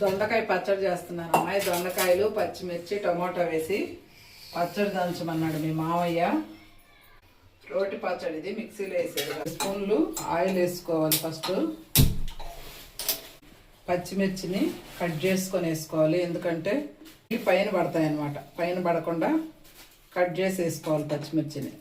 దొండకాయ పచ్చడి చేస్తున్నాను అమ్మాయి. దొండకాయలు పచ్చిమిర్చి టమాటో వేసి పచ్చడి దంచమన్నాడు మీ మావయ్య. రోటి పచ్చడి ఇది. మిక్సీలో వేసేది. స్పూన్లు ఆయిల్ వేసుకోవాలి ఫస్ట్. పచ్చిమిర్చిని కట్ చేసుకొని వేసుకోవాలి. ఎందుకంటే ఇవి పైన పడతాయి అన్నమాట పైన పడకుండా కట్ చేసి వేసుకోవాలి పచ్చిమిర్చిని.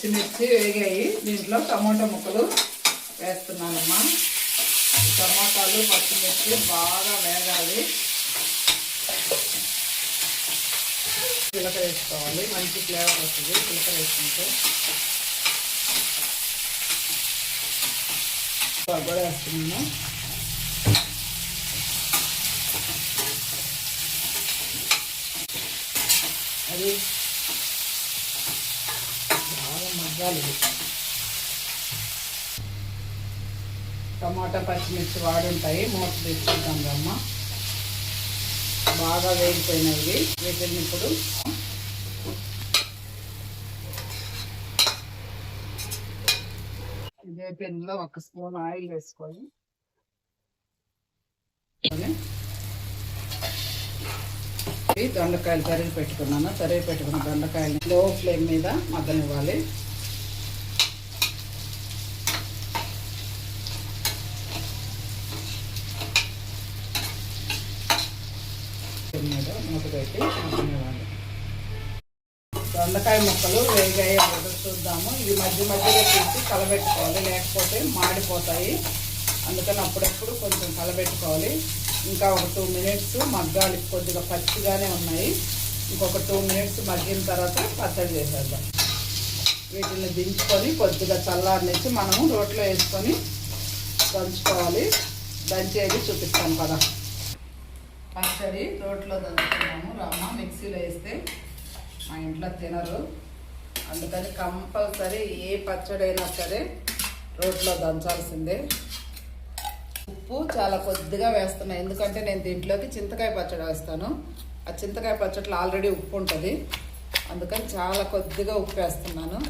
పచ్చిమిర్చి వేగాయి. దీంట్లో టమాటా ముక్కలు వేస్తున్నానమ్మా. ఈ టమాటాలు పచ్చిమిర్చి బాగా వేగాలి. జీలకర్ర వేసుకోవాలి. మంచి ఫ్లేవర్ వస్తుంది జీలకర్ర వేసుకుంటే. కూడా వేస్తున్నాను. అది బాగా టమాటా పచ్చిమిర్చి వాడుంటాయి మూత తెచ్చుకుంటాం రమ్మ బాగా వేగిపోయినవి. వీటిని ఇప్పుడు ఇదే పెన్లో ఒక స్పూన్ ఆయిల్ వేసుకొని దొండకాయలు తరిగి పెట్టుకున్నాను. తరిగి పెట్టుకున్న దొండకాయలు లో ఫ్లేమ్ మీద మగ్గనివ్వాలి ఫ్లేమ్ మీద మూత పెట్టి మగ్గనివ్వాలి దొండకాయ ముక్కలు వేగాయ చూద్దాము. ఇవి మధ్య మధ్యలో తీసి కలబెట్టుకోవాలి లేకపోతే మాడిపోతాయి. అందుకని అప్పుడప్పుడు కొంచెం కలబెట్టుకోవాలి. ఇంకా ఒక టూ మినిట్స్ మగ్గాలి కొద్దిగా పచ్చిగానే ఉన్నాయి. ఇంకొక టూ మినిట్స్ మగ్గిన తర్వాత పచ్చడి చేసేద్దాం. వీటిని దించుకొని కొద్దిగా చల్లారనిచ్చి మనము రోట్లో వేసుకొని దంచుకోవాలి. దంచేది చూపిస్తాను కదా. పచ్చడి రోట్లో దంచుకున్నాము. రమ్మ మిక్సీలో వేస్తే మా ఇంట్లో తినరు. అందుకని కంపల్సరీ ఏ పచ్చడి అయినా సరే రోట్లో దంచాల్సిందే. ఉప్పు చాలా కొద్దిగా వేస్తున్నాను ఎందుకంటే నేను దీంట్లోకి చింతకాయ పచ్చడి వేస్తాను. ఆ చింతకాయ పచ్చడిలో ఆల్రెడీ ఉప్పు ఉంటుంది. అందుకని చాలా కొద్దిగా ఉప్పు వేస్తున్నాను.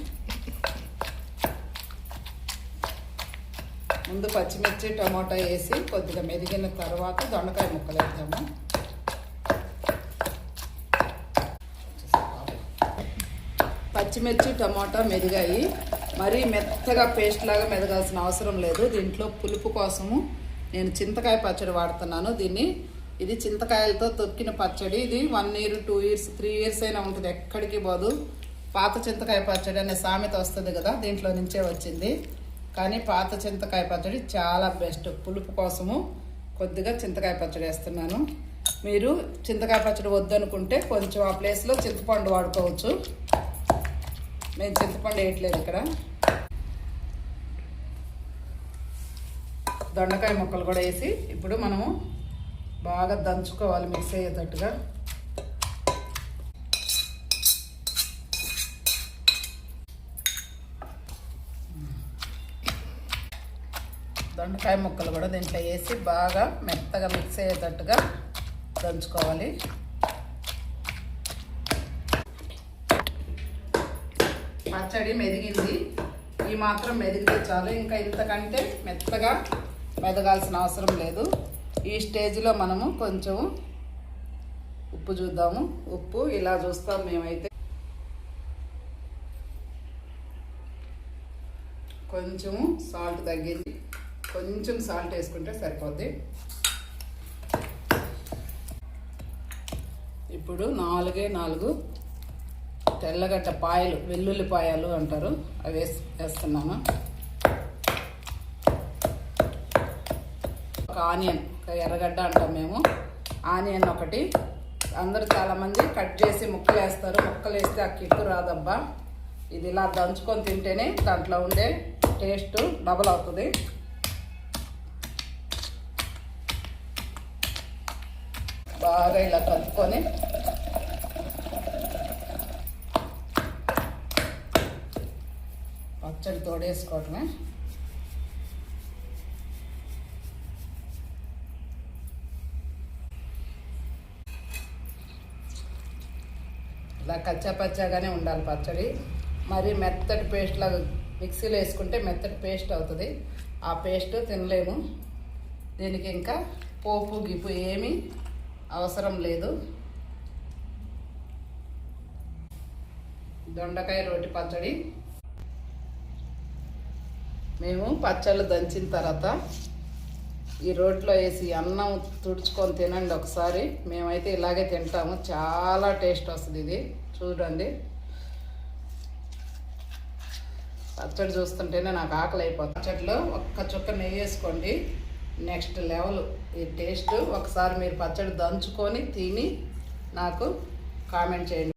ముందు పచ్చిమిర్చి టమాటా వేసి కొద్దిగా మెదిగిన తర్వాత దొండకాయ ముక్కలు వేద్దాము. పచ్చిమిర్చి టమాటా మెదిగాయి మరీ మెత్తగా పేస్ట్ లాగా మెదగాల్సిన అవసరం లేదు. దీంట్లో పులుపు కోసము నేను చింతకాయ పచ్చడి వాడుతున్నాను. దీన్ని ఇది చింతకాయలతో తొక్కిన పచ్చడి. ఇది one year two years three years అయినా ఉంటుంది. ఎక్కడికి పోదు. పాత చింతకాయ పచ్చడి అనే సామెత వస్తుంది కదా దీంట్లో నుంచే వచ్చింది. కానీ పాత చింతకాయ పచ్చడి చాలా బెస్ట్. పులుపు కోసము కొద్దిగా చింతకాయ పచ్చడి వేస్తున్నాను. మీరు చింతకాయ పచ్చడి వద్దనుకుంటే కొంచెం ఆ ప్లేస్లో చింతపండు వాడుకోవచ్చు. నేను చింతపండు వేయట్లేదు ఇక్కడ. దొండకాయ ముక్కలు కూడా వేసి ఇప్పుడు మనము బాగా దంచుకోవాలి మిక్స్ అయ్యేటట్టుగా. దొండకాయ ముక్కలు కూడా దీంట్లో వేసి బాగా మెత్తగా మిక్స్ అయ్యేటట్టుగా దంచుకోవాలి. పచ్చడి మెదిగింది. ఈ మాత్రం మెదిగితే చాలు. ఇంకా ఇంతకంటే మెత్తగా మెదగాల్సిన అవసరం లేదు. ఈ స్టేజ్లో మనము కొంచెం ఉప్పు చూద్దాము. ఉప్పు ఇలా చూస్తాం మేమైతే. కొంచెము సాల్ట్ తగ్గింది. కొంచెం సాల్ట్ వేసుకుంటే సరిపోద్ది. ఇప్పుడు నాలుగే నాలుగు తెల్లగడ్డ పాయలు వెల్లుల్లిపాయలు అంటారు. అవి వేసి వేస్తున్నాను. ఒక ఆనియన్ ఒక ఎర్రగడ్డ అంటాం మేము. ఆనియన్ ఒకటి. అందరూ చాలామంది కట్ చేసి ముక్కలు వేస్తారు. ముక్కలు వేస్తే ఆ కిక్కు రాదబ్బా. ఇది ఇలా దంచుకొని తింటేనే దాంట్లో ఉండే టేస్ట్ డబల్ అవుతుంది. బాగా ఇలా కలుపుకొని పచ్చడి తోడేసుకోవటమే. ఇలా కచ్చా పచ్చాగానే ఉండాలి పచ్చడి. మరి మెత్తటి పేస్ట్ లాగా మిక్సీలో వేసుకుంటే మెత్తటి పేస్ట్ అవుతుంది. ఆ పేస్ట్ తినలేము. దీనికి ఇంకా పోపు గిప్పు ఏమీ అవసరం లేదు. దొండకాయ రోటి పచ్చడి. మేము పచ్చళ్ళు దంచిన తర్వాత ఈ రోట్లో వేసి అన్నం తుడుచుకొని తినండి ఒకసారి. మేమైతే ఇలాగే తింటాము. చాలా టేస్ట్ వస్తుంది ఇది. చూడండి. పచ్చడి చూస్తుంటేనే నాకు ఆకలి అయిపోతుంది పచ్చడిలో ఒక్క చుక్క నెయ్యి వేసుకోండి. Next level. ఈ టేస్ట్ ఒకసారి మీరు పచ్చడి దంచుకొని తిని నాకు కామెంట్ చేయండి.